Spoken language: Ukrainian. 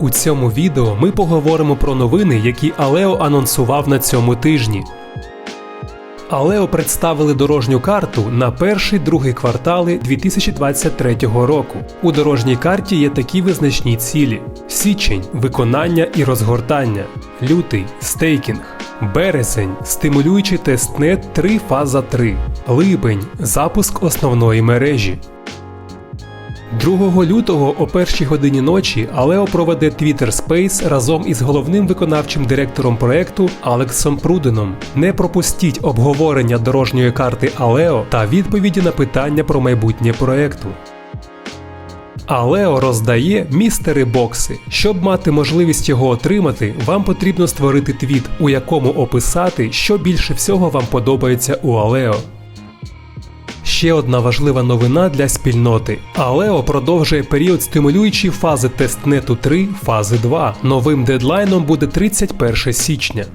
У цьому відео ми поговоримо про новини, які Алео анонсував на цьому тижні. Алео представили дорожню карту на перший другий квартали 2023 року. У дорожній карті є такі визначні цілі: січень виконання і розгортання, лютий стейкінг, березень стимулюючий тестнет 3 фаза 3, липень запуск основної мережі. 2 лютого о першій годині ночі Алео проведе Twitter Space разом із головним виконавчим директором проекту Алексом Пруденом. Не пропустіть обговорення дорожньої карти Алео та відповіді на питання про майбутнє проекту. Алео роздає містери бокси. Щоб мати можливість його отримати, вам потрібно створити твіт, у якому описати, що більше всього вам подобається у Алео. Ще одна важлива новина для спільноти. Алео продовжує період стимулюючої фази тестнету 3 фази 2. Новим дедлайном буде 31 січня.